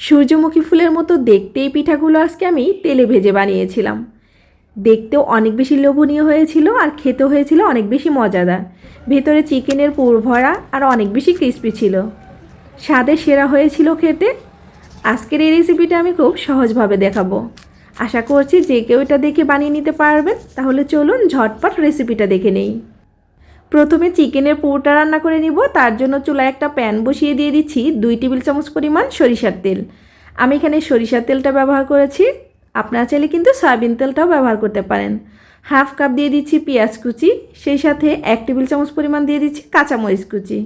সূর্যমুখী ফুলের মতো দেখতে এই পিঠাগুলো আজকে আমি তেলে ভেজে বানিয়েছিলাম। দেখতেও অনেক বেশি লোভনীয় হয়েছিল আর খেতে হয়েছিল অনেক বেশি মজাদার। ভেতরে চিকেনের পুর ভরা আর অনেক বেশি ক্রিস্পি ছিল। স্বাদে সেরা হয়েছিল খেতে। আজকের এই রেসিপিটা আমি খুব সহজভাবে দেখাবো। আশা করছি যে কেউ এটা দেখে বানিয়ে নিতে পারবেন, তাহলে চলুন ঝটপট রেসিপিটা দেখে নেই। প্রথমে চিকেনের পুরোটা রান্না করে নিব, তার জন্য চুলায় একটা প্যান বসিয়ে দিয়ে দিচ্ছি দুই টেবিল চামচ পরিমাণ সরিষার তেল। আমি এখানে সরিষার তেলটা ব্যবহার করেছি, আপনারা চাইলে কিন্তু সয়াবিন তেলটাও ব্যবহার করতে পারেন। হাফ কাপ দিয়ে দিচ্ছি পেঁয়াজ কুচি, সেই সাথে এক টেবিল চামচ পরিমাণ দিয়ে দিচ্ছি কাঁচামরিচ কুচি।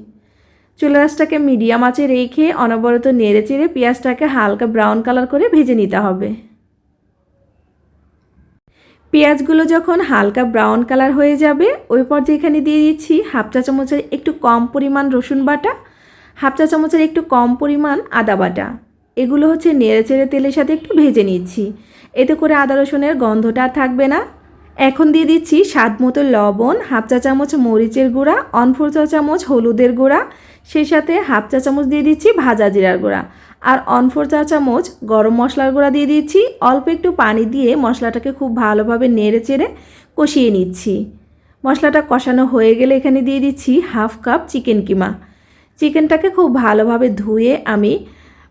চুলা চুলারাসটাকে মিডিয়াম আঁচে রেখে অনবরত নেড়ে চেড়ে পেঁয়াজটাকে হালকা ব্রাউন কালার করে ভেজে নিতে হবে। পেঁয়াজগুলো যখন হালকা ব্রাউন কালার হয়ে যাবে, ওই পর্যায়ে এখানে দিয়ে দিচ্ছি হাফ চা চামচের একটু কম পরিমাণ রসুন বাটা, হাফ চা চামচের একটু কম পরিমাণ আদা বাটা। এগুলো হচ্ছে নেড়ে চেড়ে তেলের সাথে একটু ভেজে নিচ্ছি। এতে করে আদা রসুনের গন্ধটা আর থাকবে না। এখন দিয়ে দিচ্ছি স্বাদ মতো লবণ, হাফ চা চামচ মরিচের গুঁড়া অনফোর চা চামচ হলুদের গুঁড়া, সেই সাথে হাফ চা চামচ দিয়ে দিচ্ছি ভাজা জিরার গুঁড়া। আর অনফোর চা চামচ গরম মশলার গুঁড়া দিয়ে দিচ্ছি। অল্প একটু পানি দিয়ে মশলাটাকে খুব ভালোভাবে নেড়ে চেড়ে কষিয়ে নিচ্ছি। মশলাটা কষানো হয়ে গেলে এখানে দিয়ে দিচ্ছি হাফ কাপ চিকেন কিমা। চিকেনটাকে খুব ভালোভাবে ধুয়ে আমি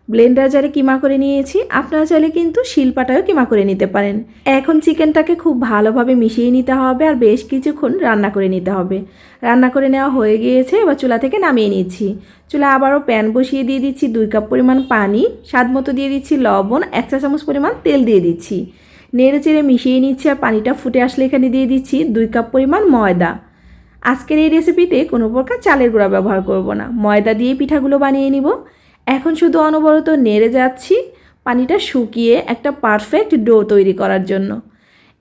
ব্লেন্ডার জারে কিমা করে নিয়েছি, আপনারা চাইলে কিন্তু শিলপাটাও কিমা করে নিতে পারেন। এখন চিকেনটাকে খুব ভালোভাবে মিশিয়ে নিতে হবে আর বেশ কিছুক্ষণ রান্না করে নিতে হবে। রান্না করে নেওয়া হয়ে গিয়েছে, এবার চুলা থেকে নামিয়ে নিচ্ছি। চুলা আবারও প্যান বসিয়ে দিয়ে দিচ্ছি দুই কাপ পরিমাণ পানি, স্বাদ মতো দিয়ে দিচ্ছি লবণ, এক চা চামচ পরিমাণ তেল দিয়ে দিচ্ছি। নেড়ে চেড়ে মিশিয়ে নিচ্ছি আর পানিটা ফুটে আসলে এখানে দিয়ে দিচ্ছি দুই কাপ পরিমাণ ময়দা। আজকের এই রেসিপিতে কোনো প্রকার চালের গুঁড়া ব্যবহার করব না। ময়দা দিয়ে পিঠাগুলো বানিয়ে নিব। এখন শুধু অনবরত নেড়ে যাচ্ছি পানিটা শুকিয়ে একটা পারফেক্ট ডো তৈরি করার জন্য।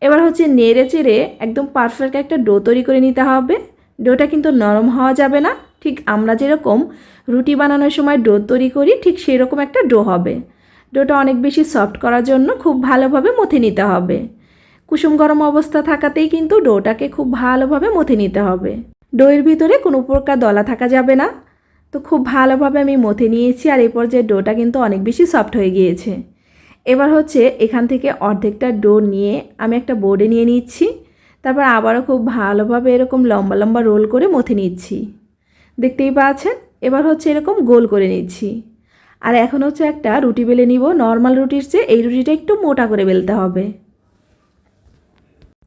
এবার হচ্ছে নেড়ে চেড়ে একদম পারফেক্ট একটা ডো তৈরি করে নিতে হবে। ডোটা কিন্তু নরম হওয়া যাবে না। ঠিক আমরা যেরকম রুটি বানানোর সময় ডো তৈরি করি, ঠিক সেরকম একটা ডো হবে। ডোটা অনেক বেশি সফট করার জন্য খুব ভালোভাবে মথে নিতে হবে। কুসুম গরম অবস্থা থাকাতেই কিন্তু ডোটাকে খুব ভালোভাবে মথে নিতে হবে। ডোয়ের ভিতরে কোনো প্রকার দলা থাকা যাবে না। তো খুব ভালোভাবে আমি মথে নিয়েছি আর এই পর্যায়ে ডোটা কিন্তু অনেক বেশি সফট হয়ে গিয়েছে। এবার হচ্ছে এখান থেকে অর্ধেকটা ডো নিয়ে আমি একটা বোর্ডে নিয়ে নিচ্ছি, তারপর আবারও খুব ভালোভাবে এরকম লম্বা লম্বা রোল করে মথে নিচ্ছি। দেখতেই পাচ্ছেন? এবার হচ্ছে এরকম গোল করে নিচ্ছি। আর এখন হচ্ছে একটা রুটি বেলে নিব, নর্মাল রুটির চেয়ে এই রুটিটা একটু মোটা করে বেলতে হবে।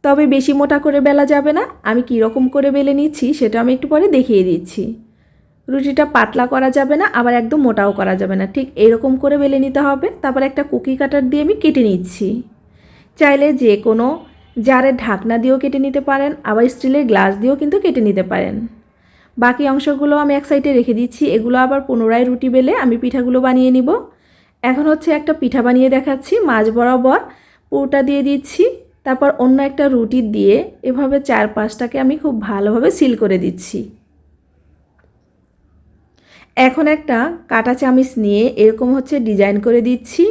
তবে বেশি মোটা করে বেলা যাবে না, আমি কীরকম করে বেলে নিচ্ছি সেটা আমি একটু পরে দেখিয়ে দিচ্ছি। রুটিটা পাতলা করা যাবে না, আবার একদম মোটাও করা যাবে না। ঠিক এরকম করে বেলে নিতে হবে। তারপর একটা কুকি কাটার দিয়ে আমি কেটে নিচ্ছি। চাইলে যে কোনো জারের ঢাকনা দিয়েও কেটে নিতে পারেন, আবার স্টিলের গ্লাস দিয়েও কিন্তু কেটে নিতে পারেন। বাকি অংশগুলো আমি এক সাইডে রেখে দিচ্ছি। এগুলো আবার পুনরায় রুটি বেলে আমি পিঠাগুলো বানিয়ে নিব। এখন হচ্ছে একটা পিঠা বানিয়ে দেখাচ্ছি, মাছ বরাবর। পুরোটা দিয়ে দিচ্ছি, তারপর অন্য একটা রুটি দিয়ে এভাবে চার পাঁচটাকে আমি খুব ভালোভাবে সিল করে দিচ্ছি। এখন একটা কাটা চামিচ নিয়ে এরকম হচ্ছে ডিজাইন করে দিচ্ছি।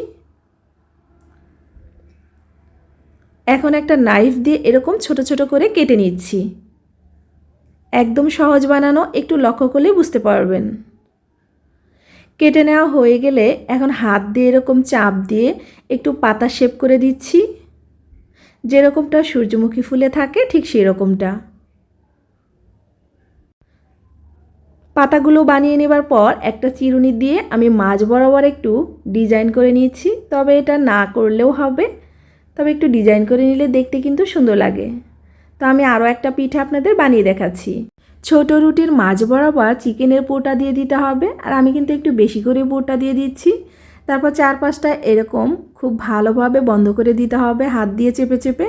এখন একটা নাইফ দিয়ে এরকম ছোট ছোট করে কেটে নিচ্ছি। একদম সহজ বানানো, একটু লক্ষ্য করলে বুঝতে পারবেন। কেটে নেওয়া হয়ে গেলে এখন হাত দিয়ে এরকম চাপ দিয়ে একটু পাতা শেপ করে দিচ্ছি। যেরকমটা সূর্যমুখী ফুলে থাকে, ঠিক সেরকমটা। পাতাগুলো বানিয়ে নেবার পর একটা চিরুনি দিয়ে আমি মাঝ বরাবর একটু ডিজাইন করে নিচ্ছি তবে এটা না করলেও হবে। তবে একটু ডিজাইন করে নিলে দেখতে কিন্তু সুন্দর লাগে। তো আমি আরও একটা পিঠা আপনাদের বানিয়ে দেখাচ্ছি। ছোট রুটির মাঝ বরাবর চিকেনের পোটা দিয়ে দিতে হবে। আর আমি কিন্তু একটু বেশি করে পোটা দিয়ে দিচ্ছি। তারপর চার পাঁচটা এরকম খুব ভালোভাবে বন্ধ করে দিতে হবে। হাত দিয়ে চেপে চেপে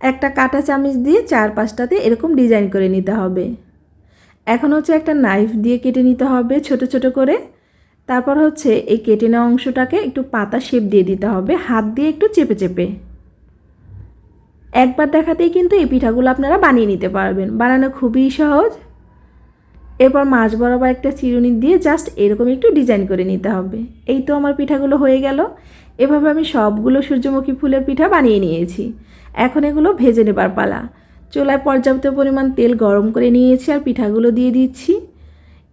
একটা কাটা চামিচ দিয়ে চার পাঁচটাতে এরকম ডিজাইন করে নিতে হবে। এখন হচ্ছে একটা নাইফ দিয়ে কেটে নিতে হবে ছোট ছোট করে। তারপর হচ্ছে এই কেটে নেওয়া অংশটাকে একটু পাতা শেপ দিয়ে দিতে হবে, হাত দিয়ে একটু চেপে চেপে। একবার দেখাতেই কিন্তু এই পিঠাগুলো আপনারা বানিয়ে নিতে পারবেন। বানানো খুবই সহজ। এরপর মাছ বরাবর একটা চিরুনি দিয়ে জাস্ট এরকম একটু ডিজাইন করে নিতে হবে। এই তো আমার পিঠাগুলো হয়ে গেল। এভাবে আমি সবগুলো সূর্যমুখী ফুলের পিঠা বানিয়ে নিয়েছি। এখন এগুলো ভেজে নেবার পালা। চুলায় পর্যাপ্ত পরিমাণ তেল গরম করে নিয়েছি আর পিঠাগুলো দিয়ে দিচ্ছি।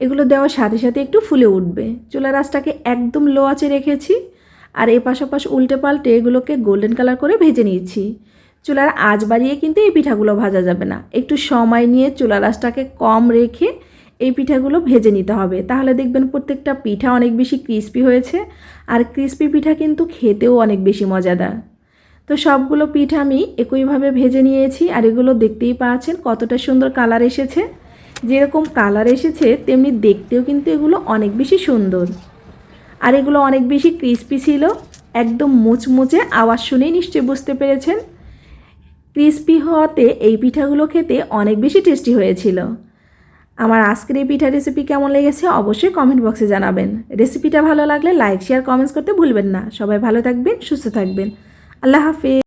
এগুলো দেওয়ার সাথে সাথে একটু ফুলে উঠবে। চুলার আঁচটাকে একদম লো আঁচে রেখেছি আর এ পাশাপাশ উল্টে পাল্টে এগুলোকে গোল্ডেন কালার করে ভেজে নিয়েছি। চুলার আঁচ বাড়িয়ে কিন্তু এই পিঠাগুলো ভাজা যাবে না। একটু সময় নিয়ে চুলার আঁচটাকে কম রেখে এই পিঠাগুলো ভেজে নিতে হবে। তাহলে দেখবেন প্রত্যেকটা পিঠা অনেক বেশি ক্রিস্পি হয়েছে আর ক্রিস্পি পিঠা কিন্তু খেতেও অনেক বেশি মজাদার। তো সবগুলো পিঠা আমি একইভাবে ভেজে নিয়েছি আর এগুলো দেখতেই পাচ্ছেন কতটা সুন্দর কালার এসেছে। যেরকম কালার এসেছে, তেমনি দেখতেও কিন্তু এগুলো অনেক বেশি সুন্দর। আর এগুলো অনেক বেশি ক্রিস্পি ছিল, একদম মুচমুচে আওয়াজ শুনেই নিশ্চয়ই বুঝতে পেরেছেন। ক্রিস্পি হওয়াতে এই পিঠাগুলো খেতে অনেক বেশি টেস্টি হয়েছিল। আমার আজকের এই পিঠা রেসিপি কেমন লেগেছে অবশ্যই কমেন্ট বক্সে জানাবেন। রেসিপিটা ভালো লাগলে লাইক, শেয়ার, কমেন্টস করতে ভুলবেন না। সবাই ভালো থাকবেন, সুস্থ থাকবেন। আল্লাহ হাফিজ